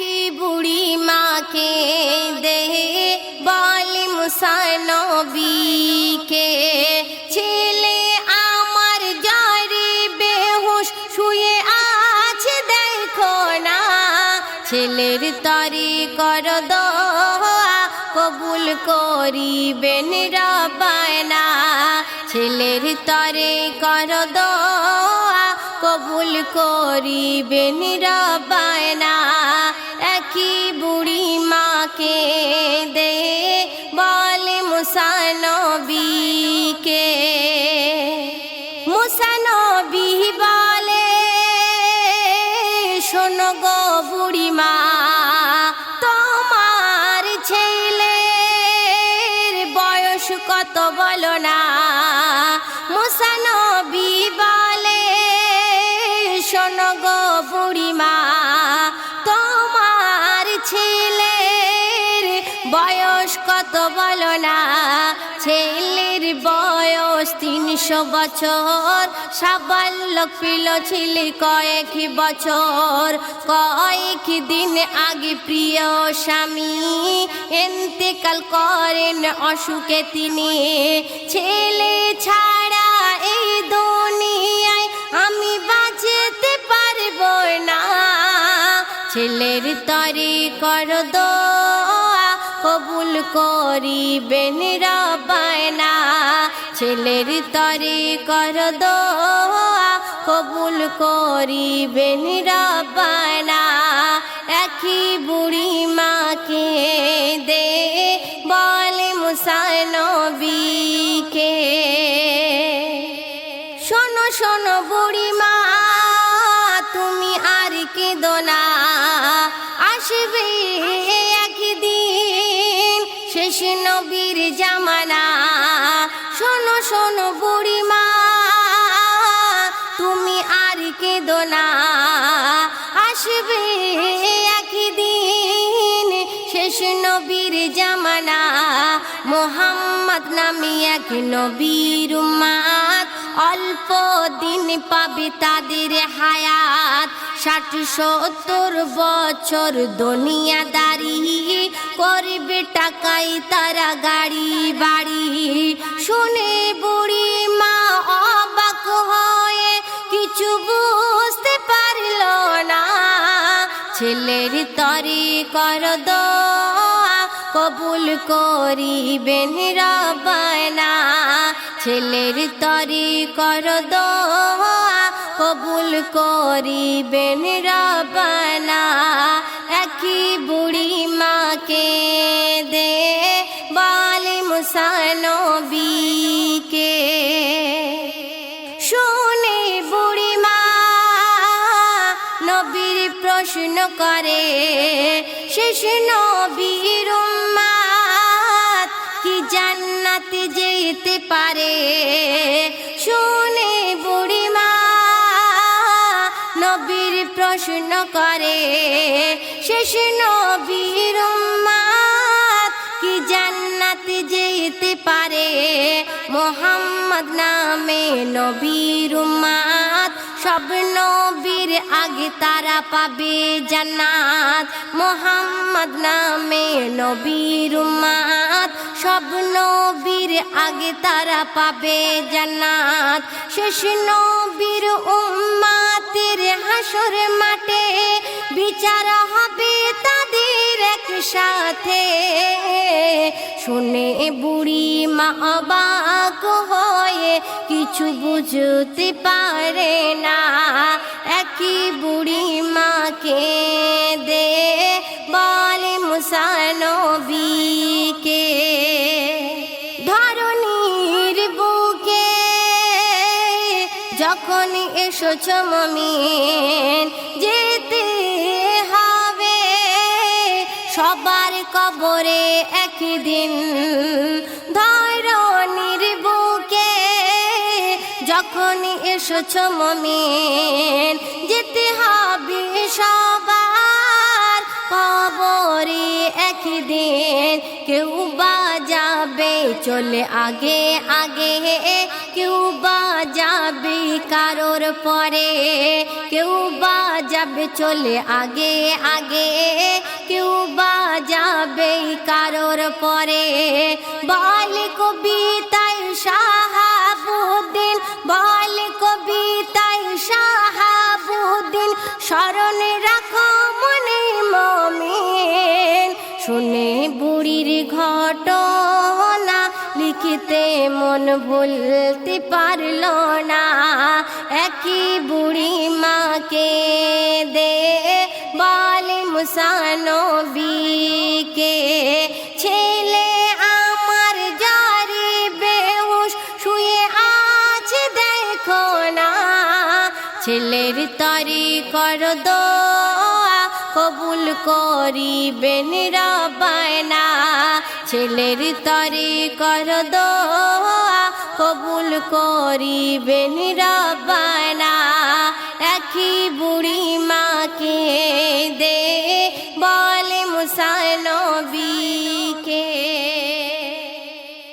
একই বুড়ি মাকে দে, বলি মুসানবীকে ছেলে আমার জারি বেহুশ, শুয়ে আছে দেখো না। ছেলের তরি কর কবুল করিবেন রবানা ছেলের তরে কর কবুল করিবেন রবানা কত বলো না। মুসানবী বলে শোনো তিনশো বছর সাবাল্য পিল ছিল কয়েক বছর। কয়েক দিন আগে প্রিয় স্বামী এন্তেকাল করেন অসুখে তিনি। ছেলে ছাড়া এই দুনিয়ায় আমি বাঁচতে পারব না। ছেলের তরে কর দোয়া কবুল করিবেন রবানা ছেলের তরে কর দোয়া, কবুল করিবেন রবানা একই বুড়ি মাকে দে, বলে মুসানবীকে শোনো শোনো বুড়ি মা আসবে একদিন শেষ নবীর জামানা, মোহাম্মদ নামে এক নবীর মাত অল্প দিন পাবে তাদের হায়াত, ষাট সত্তর বছর দুনিয়া দুনিয়াদারি। করবে টাকাই তারা গাড়ি বাড়ি। শুনে বুড়ি মা ছেলের তরি কর কবুল করিবেন রবানা ছেলের তরি কর কবুল করিবেন রবানা একই বুড়ি মাকে দে, বলে মুসানবীকে প্রশ্ন করে, শেষ নবীর কি জান্নাতে যেতে পারে? শুনে বুড়ি মা নবীর প্রশ্ন করে, শেষ নবীর কি জান্নাতে যেতে পারে? মোহাম্মদ নামে নবীর উম্মাত সব নবীর আগে তারা পাবে জান্নাত। মোহাম্মদ নামে নবীর উম্মাত সব নবীর আগে তারা পাবে জান্নাত। শেষ নবীর উম্মাতের হাসর মাঠে বিচার হবে একসাথে শুনে বুড়ি মা অবাক হয়ে কিছু বুঝতে পারে না। একই বুড়ি মাকে দে বলে মুসানবীকে ধরনীর বুকে যখন এসেছ মমিন, যেতে সবার কবরে একদিন ধরনির বুকে যখন এসেছ মমিন, যেতে হবে সবার কবরে একদিন। কেউ বা যাবে, চলে আগে আগে। কেউ বা যাবে কারোর পরে। কেউ বা যাবে চলে আগে আগে কেউ বা যাবে কারোর পরে বল কবিতায় শাহাবুদ্দিন বল কবিতায় শাহাবুদ্দিন স্মরণ রাখো মনে মমিন শুনে বুড়ির ঘটনা লিখিতে মন ভুলতে পারল না। একই বুড়ি মাকে দে বলে মুসানবীকে ছেলে আমার জারি বেহুশ শুয়ে আছে দেখো না। ছেলের তরি কর দোয়া কবুল করিবেন রবায়না ছেলের তরে কর দোয়া কবুল করিবেন রবায়না